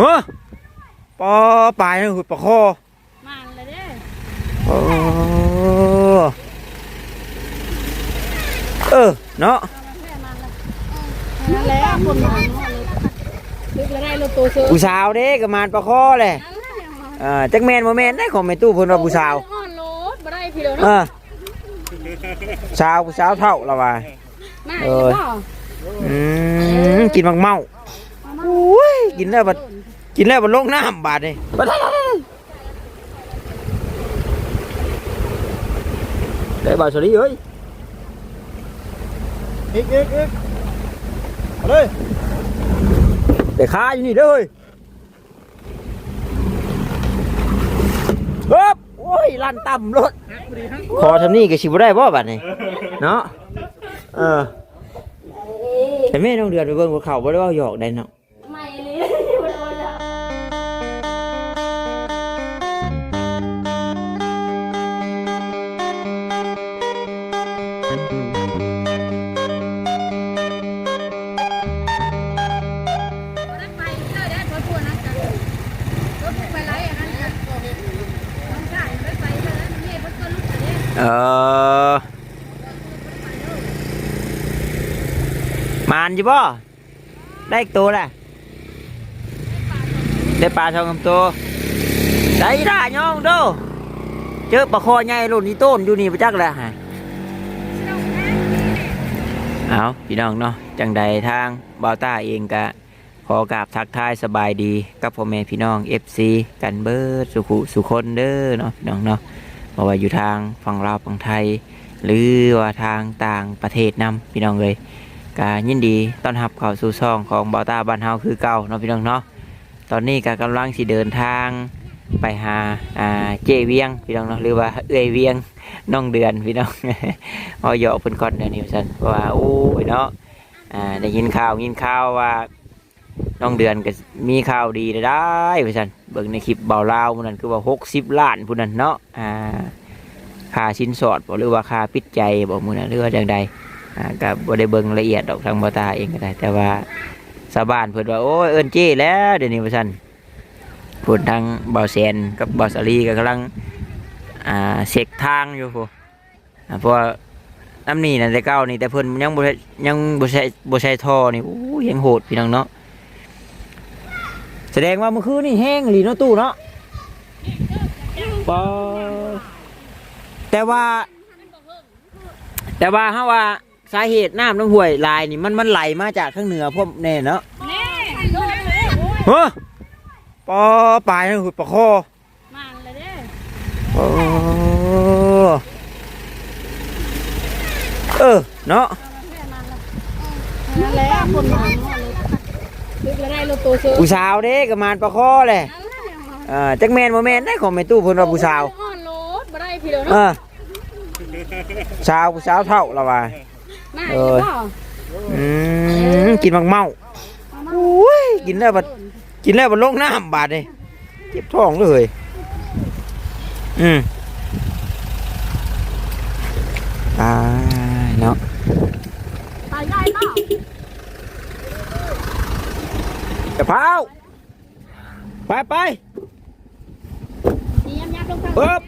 เฮ้อปอปลายนะหุ่นปลาคอมันเลยเด้โอ้เออเนาะแค่มันเลยนั่นแหละคนมันเลยลึกแล้วได้รถตัวซื้อผู้สาวเด้ก็มานปลาคอเลยเอ่าจักแมนบ่แมนได้ของแม่ตู้เพิ่นว่าผู้สาวอ่อนโลดบ่ได้พี่เดียวเอเนาะอสาวผู้สาวเท่าละว่ามาเอเออออืมกินมักเมาโอ้ยกินแล้วบัด กินแล้วบัดลงน้ำบาดนี่บัดได้บ่าวสลีเอ้ยอีกอีกอีกเอาเลยได้ขาอยู่นี่เด้อเฮ้ยเฮ้บโอ้ยลั่นต่ำรถขอทำนี่ก็ชิบได้บ่บัดนี่เนาะเออแต่แม่ต้องเดือดไปเบิ่งว่าเขาบ่ได้ว่าหยอกได้เนาะ เออมานจิบ่ได้อีกตัวแหละได้ปลาทองคำตัวได้ด่าย่องโดเจอปลาคอใหญ่รุ่นนี้ต้นอยู่นี่ประจักแหละฮะเอาพี่น้องเนาะจังใดทางบาวต้าเองกะขอกราบทักทายสบายดีกับพ่อแม่พี่น้อง FC กันเบิดสุขุสุคนเด้อเนาะพี่น้องเนาะ เพราะว่าอยู่ทางฝั่งลาวฝั่งไทย หรือว่าทางต่างประเทศนำพี่น้องเลยก็ยินดีต้อนรับเข้าสู่ช่องของบอต้าบ้านเฮาคือเก่าเนาะพี่น้องเนาะตอนนี้ก็กำลังสิเดินทางไปหาอ่าเจเวียงพี่น้องเนาะหรือว่าเอื้อยเวียงน้องเดือนพี่น้องพอหยอกเพิ่นก่อนเดี๋ยวนี้ซั่นว่าโอ้ยเนาะอ่าได้ยินข่าวยินข่าวว่า น้องเดือนก็มีข่าวดีได้พี่สันเบิ่งในคลิปเบาลาวมันนั่นคือว่าหกสิบล้านผู้นั้นเนาะอ่าค่าชิ้นสอดบ่หรือว่าค่าปิดใจบ่มือนั้นหรือว่าจังใดอ่าก็บ่ได้เบิ่งละเอียดดอกทางบ่ตาเองก็ได้ แต่ว่าชาบ้านเพิ่นว่าโอ้ยเอิ้นเจ้แล้วเดี๋ยวนี้พี่สันพูดทางเบาแสนกับเบาสาลีก็กำลังอ่าเช็คทางอยู่พูอ่าเพราะน้ำนี่นั่นแต่เก่านี่แต่เพิ่นยังบ่ได้ยังบ่ใช่บ่ใช่ท่อนี่โอ้ยังโหดพี่น้องเนาะ ดงว่าเมื่อคืนนี่แห้งหลีเนาะตู้เนาะปอแต่ว่า แต่ว่าฮะว่าสาเหตุน้ำน้ำห้วยลายนี่มันมันไหลมาจากข้างเหนือพวกแน่เนาะแน่โดนเลยเฮ้อปอปลายนะหุ่นปลาคอมันเลยเด้โอ้เออเนาะแค่มันเลยนั่นแหละคนมัน ผู้สาวเด้ก็มานปลาคอเลยเออจักแมนบ่แมนได้ของแม่ตู้เพิ่นว่าผู้สาวอ่อนโลดบ่ได้พี่เดียวเอเนาะสาวผู้สาวเท่าละว่ามาเอออืมกินมักเมาโอ้ยกินแล้วบัดกินแล้วบัดลงน้ำบาดนี่เจ็บท้องเลยอืมตายเนาะ ตายได้เนาะ กระเพราไปไปนี่ยับยับลงทางปึ๊บ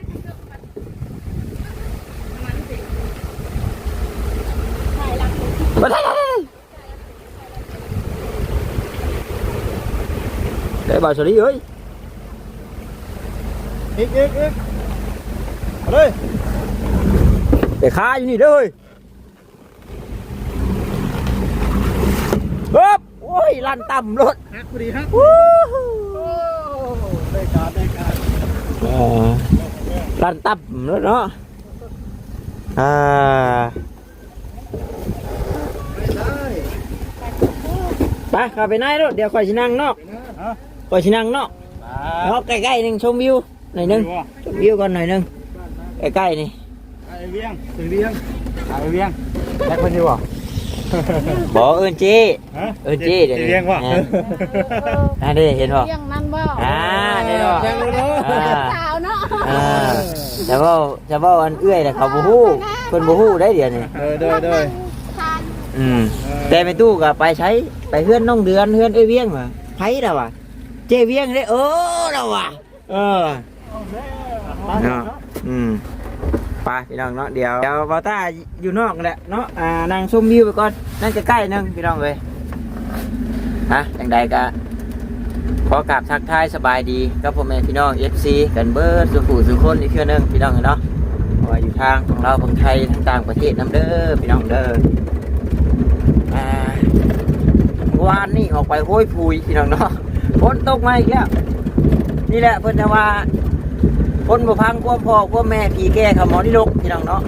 ใส่หลังไปได้ได้บ่าวสลีเอ้ยอีกอีกอีกเอาเลยแต่ขาอยู่นี่เด้อเฮ้ยปึ๊บโอ้ยลั่นต่ำรถฮักพอดีฮักวู้ฮู้โอ้ได้การได้การเออลันตับแล้วเนาะอ่าได้ไปเข้าไปในรถเดี๋ยวคอยชินั่งนอกฮะคอยชินั่งนอกมาเนาะใกล้ๆหนึ่งชมวิวหน่อยหนึงชมวิวก่อนหน่อยหนึงใกล้ๆนี่ไอเวียงถึงเวียงไอเวียงแม็กคนดีวะ บอกเอินจีฮะเออจี้เดี๋ยวนี้เวียงวะแหม่นั่นดิเห็นบ่เลี้ยงมันบ่อ่านี่เนาะแม็กเลยเนาะอ่าสาวเนาะอ่าจะว่าจะว่าอันเอื้อยแต่เขาบ่ฮู้เพิ่นบ่ฮู้ได้เดี๋ยวนี้เออเด้อเด้อทานอืมแต่ไปตู้ก็ไปใช้ไปเฮือนน้องเดือนเฮือนเอ้ยเวียงว่ะไผล่ะว่ะเจเจเวียงได้เออเราว่ะเออเนาะอืม ไปพี่น้องเนาะเดี๋ยวเดี๋ยวบอต้าอยู่นอกแหละเนาะอ่านางชมวิวไปก่อนนั่นจะใกล้ๆนึงพี่น้องเลยฮะจังใดกะขอกราบทักทายสบายดีกับพ่อแม่พี่น้อง FC กันเบิร์ดสุขุสุขคนอีกเทื่อนึงพี่น้องเนาะว่าอยู่ทางของเราของไทยทางต่างประเทศน้ำเด้อพี่น้องเด้ออ่าวานนี่ออกไปโห้ยพุยพี่น้องเนาะฝนตกมาอีกแล้วนี่แหละเพิ่นจะว่า ฝนบ่พังควบพ่อควบแม่พี่แก่ขมอที่ลกพี่น้องเนาะ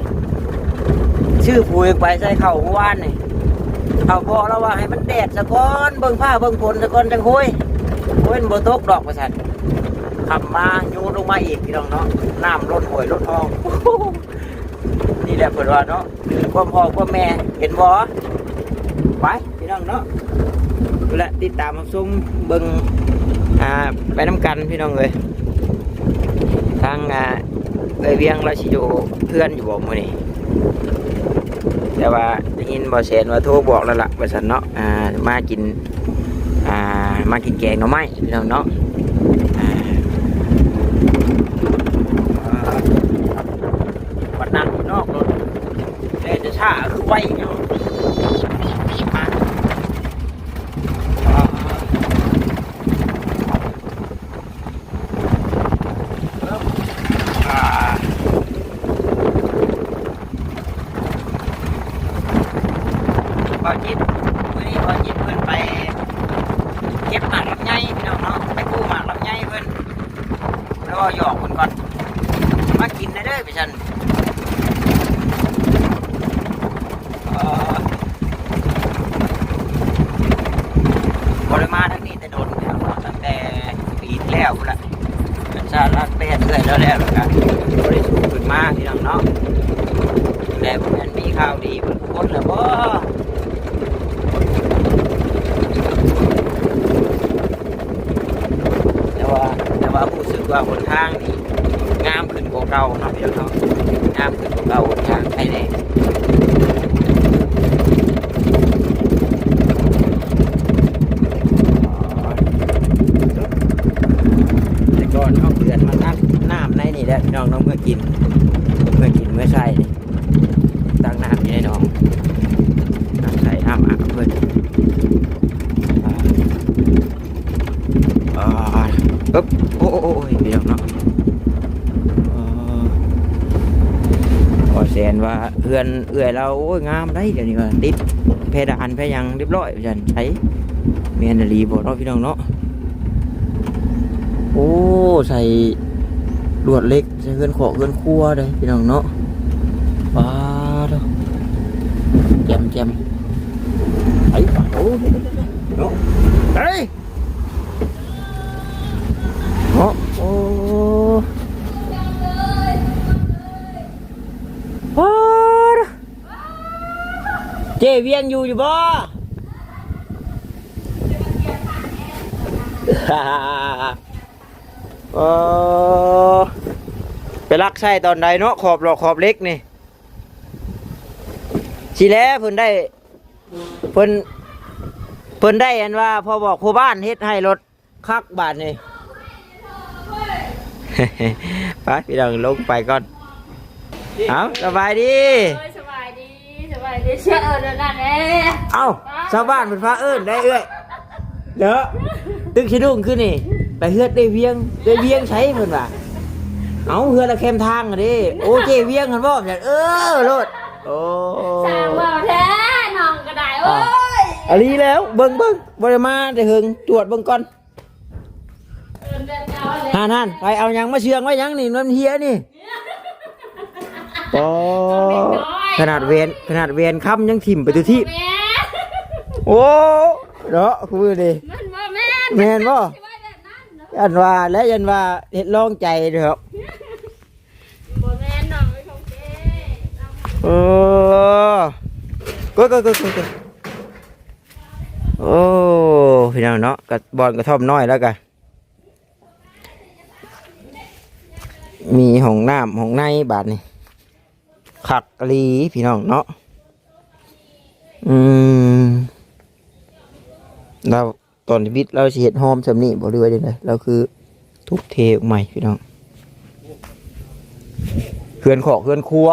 ชื่อพุยไปใส่เข่าเมื่อวานนี่เข่าพ่อแล้วว่าให้มันแดดสะก้อนเบิ่งผ้าเบิ่งฝนสะก้อนจังโห้ยโห้ยมันบ่ตกดอกประสันขับมาโยนลงมาอีกพี่น้องเนาะน้ำล้นหวยล้นทองนี่แหละเพิ่นว่าเนาะคือควพ่อควบแม่เห็นบ่ไปพี่น้องเนาะและติดตามรับชมเบิงอ่าไปน้ำกันพี่น้องเลย ทางเอยเวียงราชิโยเพื่อนอยู่บอกมือนี่แต่ว่าได้ยินบอเชนว่าโทรบอกแล้วล่ะบริษัทเนาะอ่ามากินอ่ามากินแกงหน่อไม้พี่น้องเนาะอ่าวัดนั่งอยู่นอกรถแต่จะช้าคือไวเนาะมา อ่าพอจิตมื้อนี้พอจิตเพิ่นไป เก็บหมากลำไยพี่น้องเนาะไปกู้หมากลำไยเพิ่นแล้วก็หยอกเพิ่นก่อนมากินได้เด้อพี่ชันเอ่อบริมาทั้งนี้แต่โดนพี่น้องเนาะตั้งแต่ปีที่แล้วพุ่นละ เป็นชาติรักไปเห็นเรื่อยแล้วแล้วกันบริสุทธิ์ขึ้นมาพี่น้องเนาะแต่ผมเห็นมีข่าวดีเพิ่น คนแล้วบ่แต่ว่าแต่ว่าผู้สึกว่าหนทางนี่งามขึ้นกว่าเก่าเนาะพี่น้องเนาะงามขึ้นกว่าเก่าหนทางไทยแน่แต่ก่อนเขาเพื่อนมาตั้งน้ำในนี่แหละพี่น้องน้องเมื่อกิน เมื่อกินเมื่อใช่นี่ตั้งน้ำอยู่ในหนองน้ำใส่น้ำอาบเพื่อนอ่าอ่าปึ๊บโอ้โอ้โอ้ยพี่น้องเนาะอ่าขอ แซนว่าเพื่อนเอื่อยเราโอ้ยงามได้เดี๋ยวนี้ว่าติดเพดานเพยังเรียบร้อยพี่จันใช้เมียนรีบเนาพี่น้องเนาะโอ้ใส่ลวดเล็กใช้เพื่อนขอเพื่อนครัวเลยพี่น้องเนาะว้าดแจมแจมไอ้ปะโอ้เนาะเฮ้ยเนาะโอ้ว้าดเจเวียนอยู่อยู่บ่ฮ่าฮ่าฮ่าเออไปลักไส้ตอนใดเนาะขอบหลอกขอบเล็กนี่สิแล้วเพิ่นได้เพิ่นเพิ่นได้อันว่าพอบอกผู้บ้านเฮ็ดให้รถคักบาทนี่ไปพี่น้องลงไปก่อน เอาสบายดี เชื่อเออเดี๋ยวนั่นแหละเอาชาวบ้านเป็นพระเอิญได้เอ้ยเด้อตึกชิดุ้งขึ้นนี่ ไปเฮือดได้เวียงได้เวียงใช้เพิ่นว่าเอาเฮือดละเข้มทางอะดิโอ้เจเวียงกันบ่แบบเออโลดโอ้สร้างว่าวแท้น้องก็ได้โอ้ยอันนี้แล้วเบิ่งเบิ่งบ่ได้มาแต่เฮิงตรวจเบิ่งก่อนเดินเดินเอาเลยห่านห่านไปเอาหยังมาเชืองไว้หยังนี่มันเฮียนี่ โอ้ขนาดเวนขนาดเวนค่ำยังถิ่มไปตัวที่ แม่โอ้เนาะคือดิมันบ่แม่นแม่นบ่สิว่าแบบนั้นเนอะยันว่าและยันว่าเห็ดลองใจเถอะบ่แม่นน้องไม่ของเจ้น้องเออก็ก็ก็ก็ก็โอ้พี่น้องเนาะกับบอลกระท่อมน้อยแล้วกันมีห้องน้ำห้องในบาทนี่ ขักลีพี่น้องเนาะอืมเราตอนวิทย์เราสิเฮ็ดหอมสำนี้บ่เรือจังไดเราคือทุบเทออกใหม่พี่น้องเฮือนขอกเฮือนครัว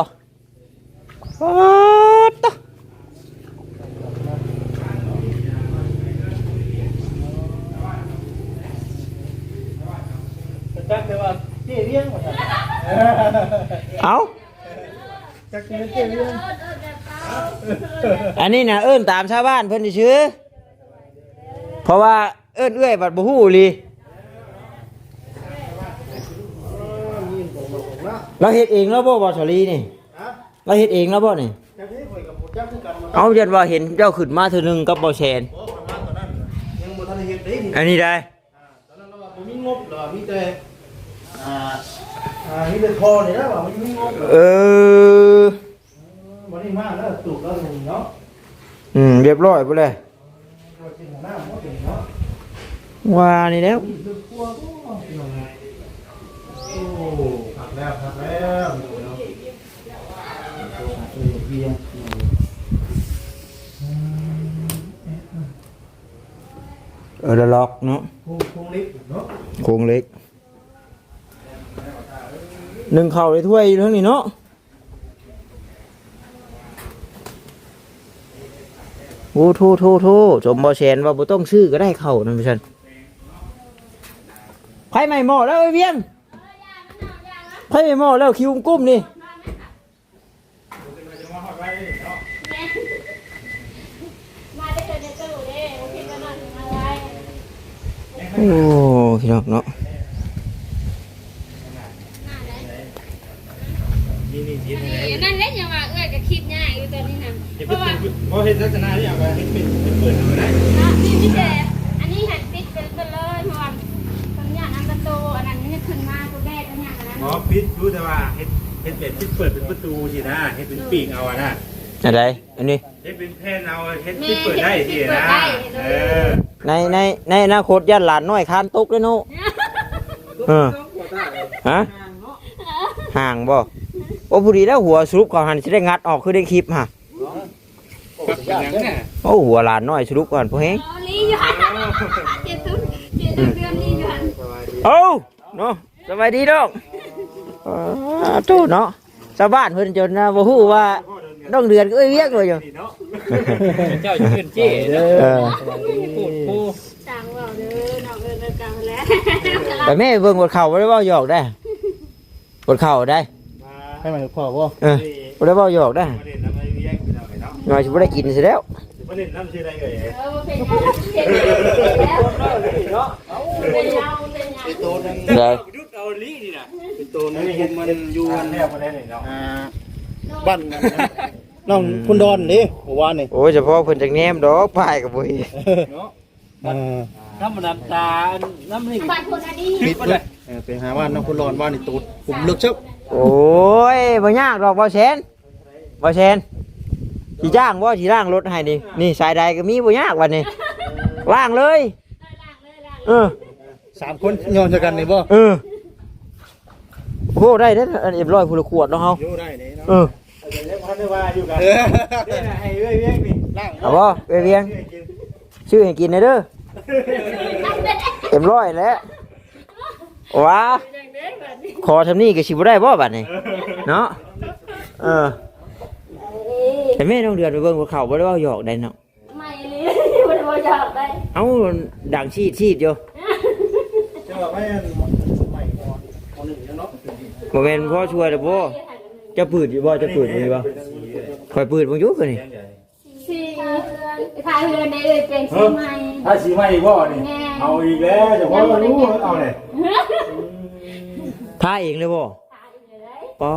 ป๊า จักแต่ว่าเจ๊เลี้ยงว่าซั่นเอาจักแต่เจ๊เลี้ยงอันนี้นะเอิ้นตามชาวบ้านเพิ่นชื่อ เพราะว่าเอิ้นเอื้อยบัดบ่ฮู้อีหลีเราเฮ็ดเองแล้วบ่บ่สลีนี่ฮะเราเฮ็ดเองแล้วบ่นี่จักนี้ข่อยกับบ่จักคือกันมาเอาเรียนว่าเห็นเจ้าขึ้นมาเทื่อหนึงกับบ่แชนโอ้ประมาณตอนนั้นยังบ่ทันได้เฮ็ดเด้นี่อันนี้ได้อ่าตอนนั้นเราว่าบ่มีงบเหรอมีแต่อ่า อ่ามีแต่คอนี่นะว่ามันมีงบเหรอเออบ่ได้มาแล้วตูกแล้วนี่เนาะอืมเรียบร้อยบ่เลยเรากินหน้าหมดนี่เนาะว่านี่แล้วนี่คือครัวบ่พี่น้องโอ้ผักแล้วผักแล้วเนาะผักเวียงเออละล็อกเนาะโค้งโค้งเล็กเนาะโครงเล็ก หนึ่งเข่าในถ้วยอยู่ทั้งนี้เนาะโอ้โทโทโทสมบอแชนว่าบ่ต้องซื้อก็ได้เข่านั่นพี่ชันไพ่ใหม่หม้อแล้วไอ้เวียนไพ่ใหม่หม้อแล้วคิวกุ้มนี่มาได้เจอในตู้เด้โอเคก็นอนมาไว้โอ้พี่น้องเนาะ นี่นี่ที่ไหน นั่นเล่นยังว่าเอ้ยกับคลิปง่ายอยู่ต อนนี้นะเพราะว่า เพราะเห็นลักษณะที่อยากไปเห็นเป็นเปิดเอาได้นี่พี่เจอันนี้หันติดเป็นไปเลยเพราะว่าตอนนี้อันประตูอันนั้นนี่ขึ้นมาตัวแรกอันนี้อันนั้นหมอพิษรู้แต่ว่าเห็นเห็นเป็นพิษเปิดเป็นประตูสินะเห็นเป็นปีกเอาอะนะอะไรอันนี้ เห็นเป็นแผ่นเอาเห็นพิษเปิดได้สินะเออในในในอนาคตยันหลานน้อยคานตกเลยเนาะเออฮะห่างบ่โอ้พอดีแล้วหัวสรุปก่อนหันจะได้งัดออกคือได้คลิปฮะ กับอย่างเนี่ยโอ้หัวหลานน้อยสรุปก่อนพอเฮงอ๋อลีอยู่หันเจ็ดตุ้นเจ็ดตุ้นเดือนลีอยู่หันโอ้เนาะสบายดีน้องอ่าตู้เนาะชาวบ้านเพิ่นจนนะบ่ฮู้ว่าน้องเดือนก็เอ้ยเวียกเลยอยู่เนาะเจ้าอยู่เพื่อนจี้เออพูดพูดสั่งว่าเด้อน้องเอิญเอิญกันแล้วไปแม่เบิ่งบทเข่าบ่ได้เว้าหยอกได้บทเข่าได้ให้มันพอบ่เออบ่ได้เว้าหยอกได้ กันเอาไปเนาะน้อยสิบ่ได้กินซะแล้วประเด็นน้ำชื่ออะไรเอ่ยเออเป็นยังเป็นแล้วเป็นเราเป็นยังตัวนึงได้ยุดเอาลีนี่นะตัวนึงเห็นมันอยู่อันแรกประเด็นเนาะอ่าบ้านน้องคุณดอนนี่ผมว่านี่โอ้ยเฉพาะเพิ่นจักแนมดอกพายก็บ่เห็นเนาะเออน้ำมันน้ำตาน้ำนี่บ้านคนอดีปิดเลยเออไปหาบ้านน้องคุณดอนบ้านนี่ตูดผมลึกเช้าโอ้ยบ่ยากดอกบ่แซนบ่แซน สิจ้างบ่สิล้างรถให้นี่นี่สายใดก็มีบ่ยากวันนี้ล้างเลย เออ สามคนย้อนเจอกันนี่บ่เออโอ้ได้เด้ออันเรียบร้อยผู้ละขวดเนาะเฮาอยู่ได้นี่เนาะเออเดี๋ยวพันธุ์ว่าอยู่กันเออนี่นะให้เรื่อยเรื่อยนี่ล่างเอาบ่ไปเวียงชื่อให้กินหน่อยเด้อเต็มร้อยแล้วว้าขอทำนี่ก็สิบ่ได้บ่บัดนี้เนาะเออ แต่แม่ต้องเดือนไปเบิ่งว่าเขาบ่ได้เว่าหยอกได้เนาะไม่เลยมันบ่อยากได้เอ้าดังชีดชีดอยู่จะบอกให้ใหม่ก่อนคนหนึ่งเนาะบ่แม่นพ่อช่วยดอกบ่จะปืดอยู่บ่จะปืดอยู่บ่คอยปืดบ่อยู่คือนี่สี่ขายเรือนในเลยเป็นสีใหม่ถ้าสีใหม่บ่นี่เอาอีกแล้วจะพอรู้เอาเลยทาเองเลยบ่ปอ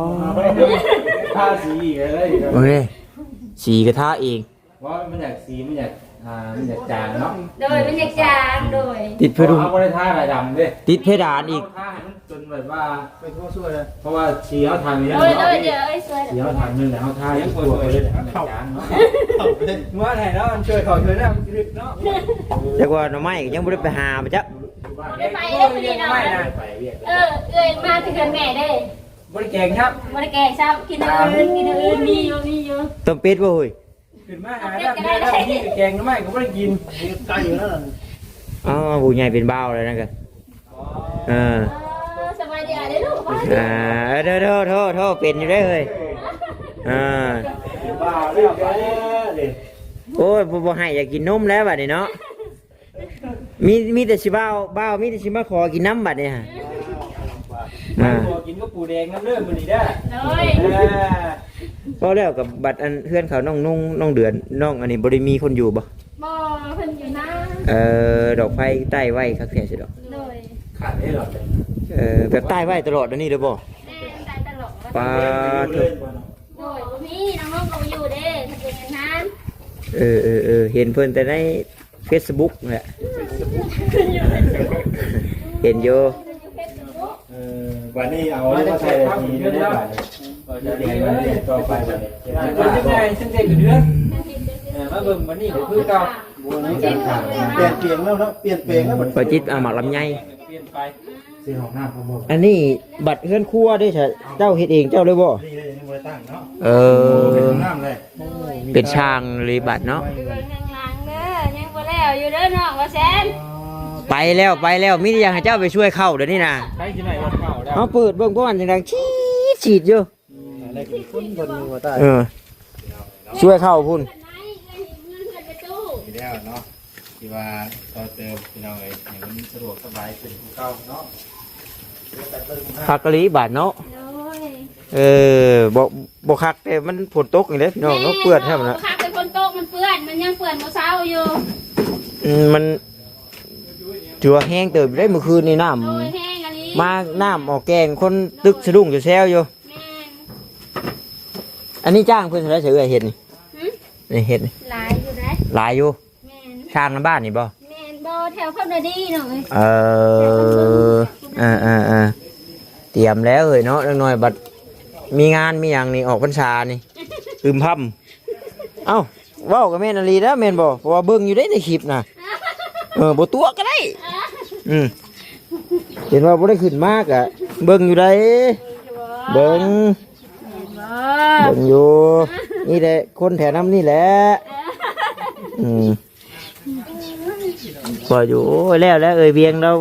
ถ้าสีอีกเลยโอเคสีก็ทาเอง ว่ามันอยากสีมันอยากอ่ามันอยากจางเนาะโดยมันอยากจางโดยติดเพดานเอาไม่ได้ท่าอะไรดำเด้ติดเพดานอีกท่าให้มันจนแบบว่า เป็นข้อช่วยเลยเพราะว่าสีเขาทางนี้โดยโดยเดี๋ยวไอ้สวยสีเขาทางนึงแต่เขาท่ายังตัวไปเลยเข้าจางเนาะเมื่อไหร่แล้วมันช่วยเขาช่วยได้มันกรึกเนาะแต่ว่าหน่อไม้ก็ยังบ่ได้ไปหาไปจ้ะได้ไปได้พอดีเนาะไม่นะไปเรียกเออเอ้ยมาถึงกันแม่ได้ บริแกงครับบ่ได้แกงซ้ำกินอื่นกินอื่นมีอยู่มีอยู่ต้มเป็ดบ่เฮ้ยขึ้นมาหาได้ได้ที่แกงน้ำไม่ก็ไม่ได้กินใกล้อยู่แล้วอ๋อผู้ใหญ่เป็นบ้าวเลยนะกันเออสบายดีอะเด้ลูกอ่าเด้อโทษโทษโทษเป็นอยู่ได้อเลยอ่าบ้าแล้วไปแล้วเลยโอ้ยบ่บ่ให้อยากกินนมแล้วบัดนี้เนาะมีมีแต่สิบ้าวบ้าวมีแต่สิมาขอกินน้ำบัดนี้ฮะ อ่าตัวกินก็ปูแดงน้ำเลือดมันนี่ได้เลยก็แล้วกับบัตรอันเพื่อนเขาน้องนุ่งน้องเดือนน้องอันนี้บ่ได้มีคนอยู่บ่บ่เพิ่นอยู่นะเอ่อดอกไฟใต้ไว้คักแท้สิดอกเลยขาดได้หรอเอ่อแบบใต้ไว้ตลอดอันนี้เด้อบ่แม่ได้ตลอดปาเลเถอะยโดยบ่มีน้องๆก็อยู่เด้ถ้าเป็นอย่างนั้นเออเออเออเห็นเพิ่นแต่ใน Facebook แหละเห็นอยู่เออ วันนี้เอาเรียกว่าใส่ทีไม่ได้บาทเดี๋ยวเดี๋ยวต่อไปวันนี้มันจะได้ซึ่งเด็กอยู่เดือนมาเบิ่งวันนี้ก็คือเก่าวันนี้เปลี่ยนเปลี่ยนแล้วเนาะเปลี่ยนเปลี่ยนแล้วหมดปจิตเอาหมักลำไยอันนี้บัตรเฮือนครัวเด้ใช่เจ้าเฮ็ดเองเจ้าเลยบ่เออเป็นช่างเลยบัตรเนาะไปเบิ่งข้างหลังเด้อยังบ่แล้วอยู่เด้อน้องว่าแซน ไปแล้วไปแล้วมีแต่อยากให้เจ้าไปช่วยเข้าเดี๋ยวนี้นะใช้ที่ไหนวันเข้าได้เอาเปิดเบิ่งก่อนจังดังฉีดฉีดอยู่อะไรกินคนคนนึงว่าตายเออช่วยเข้าพุ่นไหนเงินเงินเพิ่นไปตู้ทีแล้วเนาะที่ว่าต่อเติมพี่น้องเอ้ยให้มันสะดวกสบายขึ้นผู้เก่าเนาะคักกะลีบาทเนาะโดยเออบ่บ่คักแต่มันฝนตกนี่แหละพี่น้องเนาะเปื้อนแท้มันนะคักเป็นคนโตกมันเปื้อนมันยังเปื้อนบ่เช้าอยู่อืมมัน ถือว่าแห้งเติบได้เมื่อคืนนี่น้โดยแห้งอันนี้ำมาน้ำออกแกงคนตึกสะดุ้งจะแซวอยู่ แม่น อันนี้จ้างเพิ่นเท่าไหร่เสือเห็ดนี่หึนี่เห็ดนี่หลายอยู่นะหลายอยู่แม่นช่างในบ้านนี่บ่แม่นบ่แถวเพิ่นน่ะดีหน่อยเอออ่าอ่าอ่าเตรียมแล้วเอ้ยเนาะเล็กน้อยบัดมีงานมีอย่างนี่ออกพรรษานี่อึมพัมเอ้าเว้ากับแม่นาลีแล้วแม่นบ่เพราะว่าเบิ่งอยู่ได้ในคลิปน่ะเออบ่ตัวก็ได้อื มเห็นว่าบ่ได้ขึ้นมากอะเบิ่งอยู่ได้เบิ่งเบิ่งอยู่ นี่แหละคนแถวน้ำนี่แหละอืมก็อยู่โอ้ยแล้วแล้วเอ้ยเวียงเรา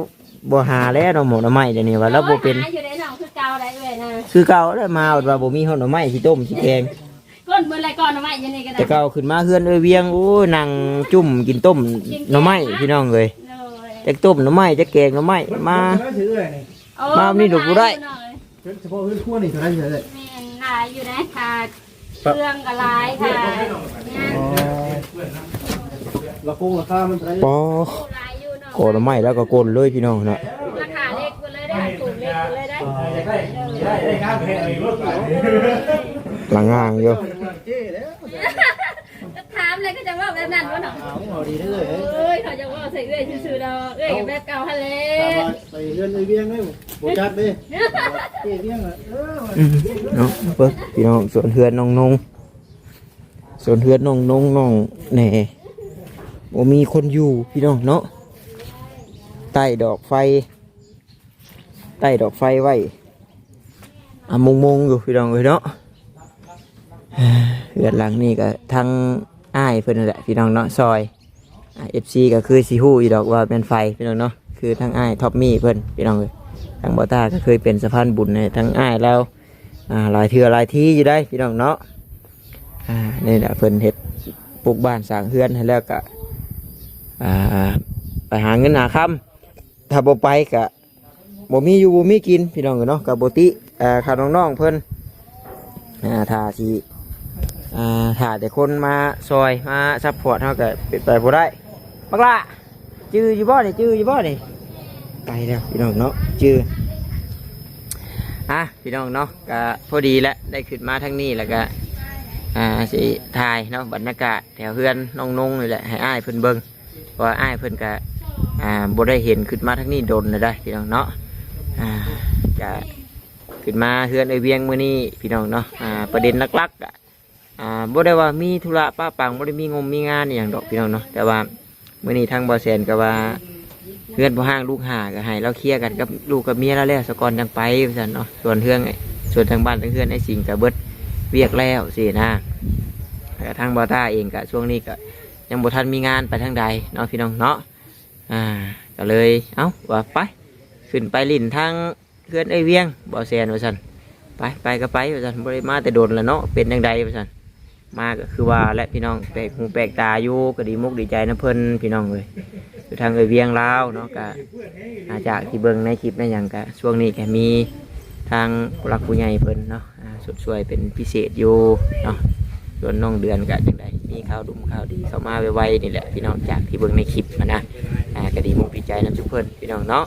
บ่หาแล้วเนาะหมกหน่อไม้เดี๋ยวนี้ว่าเราบ่เป็นหาอยู่ในหนองคือเก่าได้เว้ยนะคือเก่าแล้วมาว่าบ่มีหอดหน่อไม้สิต้มสิแกงก้นเบิ่นไรก่อนเอาไว้ยังไงก็ได้แต่เก่าขึ้นมาเฮือนเอ้ยเวียงโอ้ยนั่งจุ่มกินต้มหน่อไม้พี่น้องเอ้ยเลย จักต้มหน่อไม้จักแกงหน่อไม้มาถือเลยนี่โอ้มานี่ดูกูได้ เฉพาะพื้นขั้วนี่เท่าไหร่เฉยเลยแม่นหลายอยู่นะค่ะเครื่องก็หลายค่ะงานราคงราคามันเท่าไหร่ปอหลายอยู่เนาะโกนไม่แล้วก็โกนเลยพี่น้องนะราคาเล็กไปเลยได้ถูกเล็กไปเลยได้ได้ได้ได้ข้ามแพงอีกรถไปหลังงางอยู่ เจ๊แล้วถาม เลยก็จะว่าแบบนั้นวะเนาะเอาเอาดีได้เลยเอ้ยเขาจะว่าใส่เอื้อยซื่อๆดอกเอื้อยกับแบบเก่าทะเลไปเรื่อนไอเวียงเลยโบจัดเลยเจ๊เวียงอะเอออืมเนาะเพิ่นพี่น้องสวนเฮือนน้องนงสวนเฮือนน้องนงน้องแหน่บ่มีคนอยู่พี่น้องเนาะใต้ดอกไฟใต้ดอกไฟไว้อะมงมงๆอยู่พี่น้องเอ้ยเนาะเฮือนหลังนี้ก็ทั้ง อ้ายเพิ่นนั่นแหละพี่น้องเนาะซอยเอฟซีก็คือสิฮู้อีดอกว่าเป็นไฟพี่น้องเนาะคือทั้งอ้ายท็อปมี่เพิ่นพี่น้องเอ้ยทางบอต้าก็เคยเป็นสะพานบุญในทั้งอ้ายแล้วอ่าหลายเทือหลายที่อยู่ได้พี่น้องเนาะอ่านี่แหละเพิ่นเฮ็ดปลูกบ้านสร้างเฮือนให้แล้วก็อ่าไปหาเงินหาคำถ้าบ่ไปก็บ่มีอยู่บ่มีกินพี่น้องเอ้ยเนาะกับบ่ติอ่าข้าน้องๆเพิ่นอ่าถ้าสิ ถ้าแต่คนมาซอยมาซัพพอร์ตเฮาก็เป็นไปบ่ได้บักล่ะจื้ออยู่บ่นี่จื้ออยู่บ่นี่ไปแล้วพี่น้องเนาะชื่ออะพี่น้องเนาะก็พอดีแล้วได้ขึ้นมาทั้งนี้แล้วก็อ่าสิถ่ายเนาะบรรยากาศแถวเฮือนน้องนงนี่แหละให้อ้ายเพิ่นเบิ่งว่าอ้ายเพิ่นก็อ่าบ่ได้เห็นขึ้นมาทั้งนี้โดนเลยได้พี่น้องเนาะอ่าจะขึ้นมาเฮือนไอเวียงมื้อนี้พี่น้องเนาะอ่าประเด็นลักๆอะ อ่าบ่ได้ว่ามีธุระป้าปังบ่ได้มีงมมีงานอหย่างดอกพี่น้องเนาะแต่ว่าเมื้อนี้ทางบ่แซนก็ว่าเพื่อนพ่อห้างลูกหาก็ให้เราเคลียร์กันกับลูกกับเมียแล้วแหละสกอนจังไปว่าซั่นเนาะส่วนเรื่องส่วนทางบ้านทางเพื่อนไอ้สิงกับเบิดเวียกแล้วสินะแต่ทางบอต้าเองก็ช่วงนี้ก็ยังบ่ทันมีงานไปทางใดเนาะพี่น้องเนาะอ่าก็เลยเอ้าว่าไปขึ้นไปลินทางเพื่อนไอ้เวียงบ่แซนว่าซั่นไปไปก็ไปว่าซั่นบ่ได้มาแต่โดนแล้วเนาะเป็นจังใดว่าซั่น มาก็คือว่าและพี่น้องแปลกหูแปลกตาอยู่ก็ดีมุกดีใจนะเพิ่นพี่น้องเลยอยู่ทางไอเวียงลาวเนาะก็อาจากที่เบิ่งในคลิปในหยังก็ช่วงนี้ก็มีทางผู้หลักผู้ใหญ่เพิ่นเนาะสุดช่วยเป็นพิเศษอยู่เนาะส่วนน้องเดือนก็จังใดมีข่าวดุมข่าวดีเข้ามาไวๆนี่แหละพี่น้องจากที่เบิ่งในคลิปมานะอ่าก็ดีมุกดีใจนะทุกเพิ่นพี่น้องเนาะ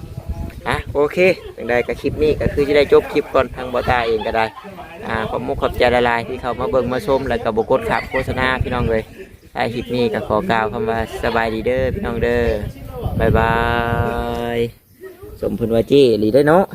อะโอเคจังใดกับคลิปนี้ก็คือจะได้จบคลิปก่อนทางบอตาเองก็ได้ อ่าขอบมุกขอบใจละลายที่เขามาเบิ่งมาชมแล้วก็บกดขับโฆษณาพี่น้องเลยไอคลิปนี้ก็ขอกล่าวคำว่าสบายดีเด้อพี่น้องเด้อบายบายสมพื้นวาจีหลีได้เนาะ